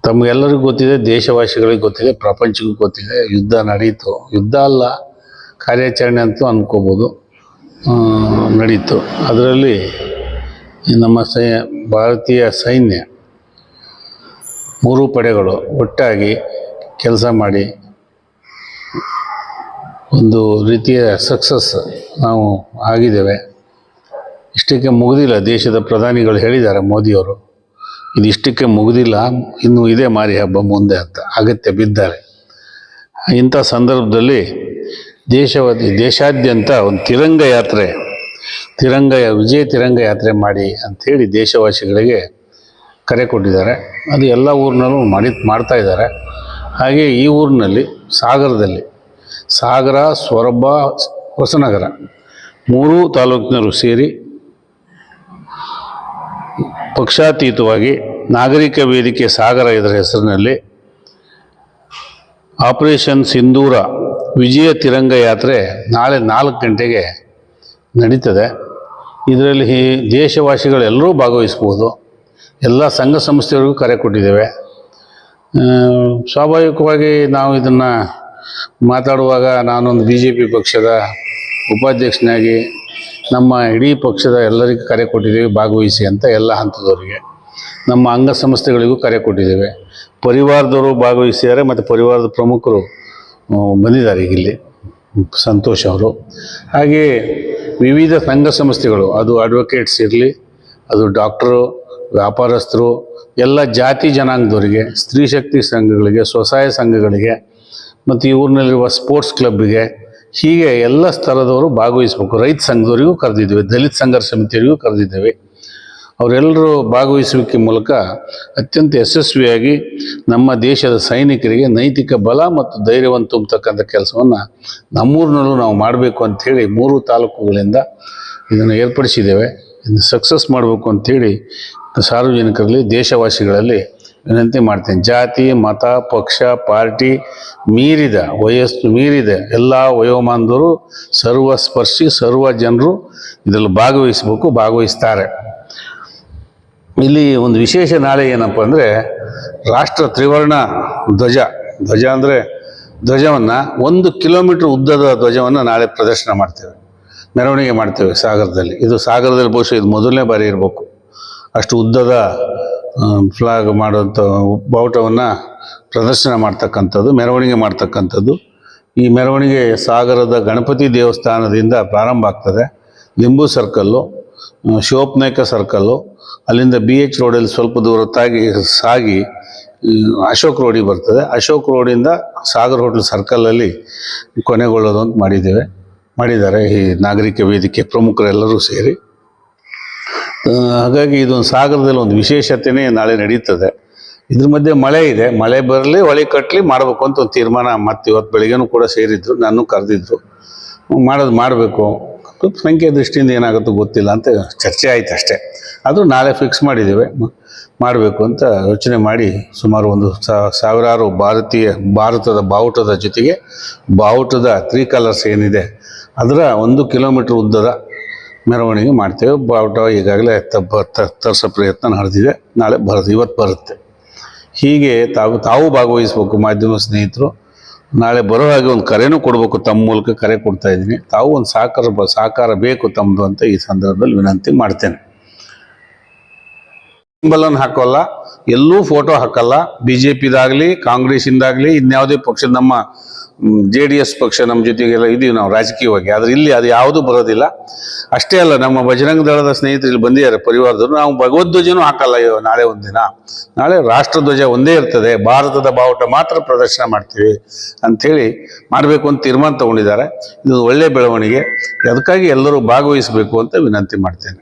ತಮಗೆಲ್ಲರಿಗೂ ಗೊತ್ತಿದೆ, ದೇಶವಾಸಿಗಳಿಗೆ ಗೊತ್ತಿದೆ, ಪ್ರಪಂಚಕ್ಕೂ ಗೊತ್ತಿದೆ, ಯುದ್ಧ ನಡೀತು. ಯುದ್ಧ ಅಲ್ಲ, ಕಾರ್ಯಾಚರಣೆ ಅಂತೂ ಅಂದ್ಕೋಬೋದು ನಡೀತು. ಅದರಲ್ಲಿ ನಮ್ಮ ಸೈ, ಭಾರತೀಯ ಸೈನ್ಯ ಮೂರು ಪಡೆಗಳು ಒಟ್ಟಾಗಿ ಕೆಲಸ ಮಾಡಿ ಒಂದು ರೀತಿಯ ಸಕ್ಸಸ್ ನಾವು ಆಗಿದ್ದೇವೆ. ಇಷ್ಟಕ್ಕೆ ಮುಗಿದಿಲ್ಲ, ದೇಶದ ಪ್ರಧಾನಿಗಳು ಹೇಳಿದ್ದಾರೆ ಮೋದಿಯವರು. ಇದು ಇಷ್ಟಕ್ಕೆ ಮುಗಿದಿಲ್ಲ, ಇನ್ನು ಇದೇ ಮಾರಿ ಹಬ್ಬ ಮುಂದೆ ಅಂತ ಅಗತ್ಯ ಬಿದ್ದಾರೆ. ಇಂಥ ಸಂದರ್ಭದಲ್ಲಿ ದೇಶವಾದಿ ದೇಶಾದ್ಯಂತ ಒಂದು ತಿರಂಗ ಯಾತ್ರೆ, ತಿರಂಗ, ವಿಜಯ ತಿರಂಗ ಯಾತ್ರೆ ಮಾಡಿ ಅಂಥೇಳಿ ದೇಶವಾಸಿಗಳಿಗೆ ಕರೆ ಕೊಟ್ಟಿದ್ದಾರೆ. ಅದು ಎಲ್ಲ ಊರಿನಲ್ಲೂ ಮಾಡಿ, ಮಾಡ್ತಾ ಇದ್ದಾರೆ. ಹಾಗೆ ಈ ಊರಿನಲ್ಲಿ, ಸಾಗರದಲ್ಲಿ, ಸಾಗರ, ಸೊರಬ, ಹೊಸನಗರ ಮೂರೂ ತಾಲೂಕಿನವರು ಸೇರಿ ಪಕ್ಷಾತೀತವಾಗಿ ನಾಗರಿಕ ವೇದಿಕೆ ಸಾಗರ ಇದರ ಹೆಸರಿನಲ್ಲಿ ಆಪರೇಷನ್ ಸಿಂಧೂರ ವಿಜಯ ತಿರಂಗ ಯಾತ್ರೆ ನಾಳೆ ನಾಲ್ಕು ಗಂಟೆಗೆ ನಡೀತದೆ. ಇದರಲ್ಲಿ ದೇಶವಾಸಿಗಳೆಲ್ಲರೂ ಭಾಗವಹಿಸ್ಬೋದು ಎಲ್ಲ ಸಂಘ ಸಂಸ್ಥೆಗಳಿಗೂ ಕರೆ ಕೊಟ್ಟಿದ್ದೇವೆ. ಸ್ವಾಭಾವಿಕವಾಗಿ ನಾವು ಇದನ್ನು ಮಾತಾಡುವಾಗ ನಾನೊಂದು ಬಿ ಜೆ ಪಿ ಪಕ್ಷದ ಉಪಾಧ್ಯಕ್ಷನಾಗಿ ನಮ್ಮ ಇಡೀ ಪಕ್ಷದ ಎಲ್ಲರಿಗೂ ಕರೆ ಕೊಟ್ಟಿದ್ದೀವಿ, ಭಾಗವಹಿಸಿ ಅಂತ ಎಲ್ಲ ಹಂತದವರಿಗೆ. ನಮ್ಮ ಅಂಗ ಸಂಸ್ಥೆಗಳಿಗೂ ಕರೆ ಕೊಟ್ಟಿದ್ದೇವೆ. ಪರಿವಾರದವರು ಭಾಗವಹಿಸಿದ್ದಾರೆ ಮತ್ತು ಪರಿವಾರದ ಪ್ರಮುಖರು ಬಂದಿದ್ದಾರೆ ಇಲ್ಲಿ, ಸಂತೋಷ್ ಅವರು. ಹಾಗೆಯೇ ವಿವಿಧ ಸಂಘ ಸಂಸ್ಥೆಗಳು ಅದು ಅಡ್ವೊಕೇಟ್ಸ್ ಇರಲಿ, ಅದು ಡಾಕ್ಟರು ವ್ಯಾಪಾರಸ್ಥರು, ಎಲ್ಲ ಜಾತಿ ಜನಾಂಗದವರಿಗೆ, ಸ್ತ್ರೀ ಶಕ್ತಿ ಸಂಘಗಳಿಗೆ, ಸ್ವಸಹಾಯ ಸಂಘಗಳಿಗೆ, ಮತ್ತು ಊರಿನಲ್ಲಿರುವ ಸ್ಪೋರ್ಟ್ಸ್ ಕ್ಲಬ್ಗೆ ಹೀಗೆ ಎಲ್ಲ ಸ್ತರದವರು ಭಾಗವಹಿಸಬೇಕು. ರೈತ ಸಂಘದವರಿಗೂ ಕರೆದಿದ್ದೇವೆ, ದಲಿತ ಸಂಘರ್ಷ ಸಮಿತಿಯವರಿಗೂ ಕರೆದಿದ್ದೇವೆ. ಅವರೆಲ್ಲರೂ ಭಾಗವಹಿಸುವಿಕೆ ಮೂಲಕ ಅತ್ಯಂತ ಯಶಸ್ವಿಯಾಗಿ ನಮ್ಮ ದೇಶದ ಸೈನಿಕರಿಗೆ ನೈತಿಕ ಬಲ ಮತ್ತು ಧೈರ್ಯವನ್ನು ತುಂಬತಕ್ಕಂಥ ಕೆಲಸವನ್ನು ನಮ್ಮೂರಿನಲ್ಲೂ ನಾವು ಮಾಡಬೇಕು ಅಂಥೇಳಿ ಮೂರು ತಾಲೂಕುಗಳಿಂದ ಇದನ್ನು ಏರ್ಪಡಿಸಿದ್ದೇವೆ. ಇದನ್ನು ಸಕ್ಸಸ್ ಮಾಡಬೇಕು ಅಂಥೇಳಿ ಸಾರ್ವಜನಿಕರಲ್ಲಿ, ದೇಶವಾಸಿಗಳಲ್ಲಿ ವಿನಂತಿ ಮಾಡ್ತೇನೆ. ಜಾತಿ, ಮತ, ಪಕ್ಷ, ಪಾರ್ಟಿ ಮೀರಿದ ವಯಸ್ಸು ಮೀರಿದ ಎಲ್ಲ ವಯೋಮಾನದವರು ಸರ್ವ ಸ್ಪರ್ಶಿ ಸರ್ವ ಜನರು ಇದರಲ್ಲಿ ಭಾಗವಹಿಸಬೇಕು, ಭಾಗವಹಿಸ್ತಾರೆ. ಇಲ್ಲಿ ಒಂದು ವಿಶೇಷ ನಾಳೆ ಏನಪ್ಪ ಅಂದರೆ ರಾಷ್ಟ್ರ ತ್ರಿವರ್ಣ ಧ್ವಜ. ಧ್ವಜ ಅಂದರೆ ಧ್ವಜವನ್ನು ಒಂದು ಕಿಲೋಮೀಟ್ರ್ ಉದ್ದದ ಧ್ವಜವನ್ನು ನಾಳೆ ಪ್ರದರ್ಶನ ಮಾಡ್ತೇವೆ. ಮೆರವಣಿಗೆ ಮಾಡ್ತೇವೆ ಸಾಗರದಲ್ಲಿ. ಇದು ಸಾಗರದಲ್ಲಿ ಬಹುಶಃ ಇದು ಮೊದಲನೇ ಬಾರಿ ಇರಬೇಕು. ಅಷ್ಟು ಉದ್ದದ ಫ್ಲಾಗ್ ಮಾಡುವಂಥ ಬಾವುಟವನ್ನು ಪ್ರದರ್ಶನ ಮಾಡ್ತಕ್ಕಂಥದ್ದು, ಮೆರವಣಿಗೆ ಮಾಡ್ತಕ್ಕಂಥದ್ದು. ಈ ಮೆರವಣಿಗೆ ಸಾಗರದ ಗಣಪತಿ ದೇವಸ್ಥಾನದಿಂದ ಪ್ರಾರಂಭ ಆಗ್ತದೆ. ಲಿಂಬು ಸರ್ಕಲ್ಲು ಶಿವಪ್ನಾಯಕ ಸರ್ಕಲ್ಲು ಅಲ್ಲಿಂದ ಬಿ ಎಚ್ ರೋಡಲ್ಲಿ ಸ್ವಲ್ಪ ದೂರ ತಾಗಿ ಸಾಗಿ ಅಶೋಕ್ ರೋಡಿಗೆ ಬರ್ತದೆ. ಅಶೋಕ್ ರೋಡಿಂದ ಸಾಗರ್ ಹೋಟ್ಲ್ ಸರ್ಕಲಲ್ಲಿ ಕೊನೆಗೊಳ್ಳೋದು ಅಂತ ಮಾಡಿದ್ದೇವೆ. ಮಾಡಿದ್ದಾರೆ ಈ ನಾಗರಿಕ ವೇದಿಕೆ ಪ್ರಮುಖರೆಲ್ಲರೂ ಸೇರಿ. ಹಾಗಾಗಿ ಇದೊಂದು ಸಾಗರದಲ್ಲಿ ಒಂದು ವಿಶೇಷತೆನೇ ನಾಳೆ ನಡೀತದೆ. ಇದ್ರ ಮಧ್ಯೆ ಮಳೆ ಇದೆ. ಮಳೆ ಬರಲಿ, ಹೊಳೆ ಕಟ್ಟಲಿ ಮಾಡಬೇಕು ಅಂತ ಒಂದು ತೀರ್ಮಾನ ಮತ್ತು ಇವತ್ತು ಬೆಳಿಗ್ಗೆನೂ ಕೂಡ ಸೇರಿದ್ರು, ನಾನು ಕರೆದಿದ್ರು. ಮಾಡೋದು ಮಾಡಬೇಕು. ಸಂಖ್ಯೆ ದೃಷ್ಟಿಯಿಂದ ಏನಾಗುತ್ತೋ ಗೊತ್ತಿಲ್ಲ ಅಂತ ಚರ್ಚೆ ಆಯ್ತು ಅಷ್ಟೇ. ಅದು ನಾಳೆ ಫಿಕ್ಸ್ ಮಾಡಿದ್ದೇವೆ. ಮಾಡಬೇಕು ಅಂತ ಯೋಚನೆ ಮಾಡಿ ಸುಮಾರು ಒಂದು ಸಾವಿರಾರು ಭಾರತೀಯ, ಭಾರತದ ಬಾವುಟದ ಜೊತೆಗೆ ಬಾವುಟದ ತ್ರೀ ಕಲರ್ಸ್ ಏನಿದೆ, ಅದರ ಒಂದು ಕಿಲೋಮೀಟ್ರ್ ಉದ್ದದ ಮೆರವಣಿಗೆ ಮಾಡ್ತೇವೆ. ಬಾವುಟ ಈಗಾಗಲೇ ತರಿಸೋ ಪ್ರಯತ್ನ ನಡೆದಿದೆ. ನಾಳೆ ಬರುತ್ತೆ, ಇವತ್ತು ಬರುತ್ತೆ. ಹೀಗೆ ತಾವು ತಾವು ಭಾಗವಹಿಸ್ಬೇಕು ಮಾಧ್ಯಮ ಸ್ನೇಹಿತರು. ನಾಳೆ ಬರೋ ಹಾಗೆ ಒಂದು ಕರೆನೂ ಕೊಡಬೇಕು ತಮ್ಮ ಮೂಲಕ ಕರೆ ಕೊಡ್ತಾ ಇದ್ದೀನಿ. ತಾವು ಒಂದು ಸಹಕಾರ ಸಹಕಾರ ಬೇಕು ತಮ್ಮದು ಅಂತ ಈ ಸಂದರ್ಭದಲ್ಲಿ ವಿನಂತಿ ಮಾಡ್ತೇನೆ. ಸಿಂಬಲನ್ನು ಹಾಕೋಲ್ಲ, ಎಲ್ಲೂ ಫೋಟೋ ಹಾಕಲ್ಲ. ಬಿ ಜೆ ಪಿದಾಗಲಿ ಕಾಂಗ್ರೆಸ್ಸಿಂದಾಗಲಿ, ಇನ್ಯಾವುದೇ ಪಕ್ಷ ನಮ್ಮ ಜೆ ಡಿ ಎಸ್ ಪಕ್ಷ ನಮ್ಮ ಜೊತೆಗೆಲ್ಲ ಇದೀವಿ ನಾವು ರಾಜಕೀಯವಾಗಿ. ಆದ್ರೆ ಇಲ್ಲಿ ಅದು ಯಾವುದೂ ಬರೋದಿಲ್ಲ. ಅಷ್ಟೇ ಅಲ್ಲ, ನಮ್ಮ ಬಜರಂಗ ದಳದ ಸ್ನೇಹಿತರು ಇಲ್ಲಿ ಬಂದಿದ್ದಾರೆ, ಪರಿವಾರದವರು. ನಾವು ಭಗವದ್ಧ್ವಜನೂ ಹಾಕಲ್ಲ ಅಯ್ಯೋ, ನಾಳೆ ಒಂದಿನ. ನಾಳೆ ರಾಷ್ಟ್ರಧ್ವಜ ಒಂದೇ ಇರ್ತದೆ. ಭಾರತದ ಬಾವುಟ ಮಾತ್ರ ಪ್ರದರ್ಶನ ಮಾಡ್ತೀವಿ ಅಂಥೇಳಿ ಮಾಡಬೇಕು ಅಂತ ತೀರ್ಮಾನ ತಗೊಂಡಿದ್ದಾರೆ. ಇದು ಒಳ್ಳೆಯ ಬೆಳವಣಿಗೆ. ಅದಕ್ಕಾಗಿ ಎಲ್ಲರೂ ಭಾಗವಹಿಸಬೇಕು ಅಂತ ವಿನಂತಿ ಮಾಡ್ತೇನೆ.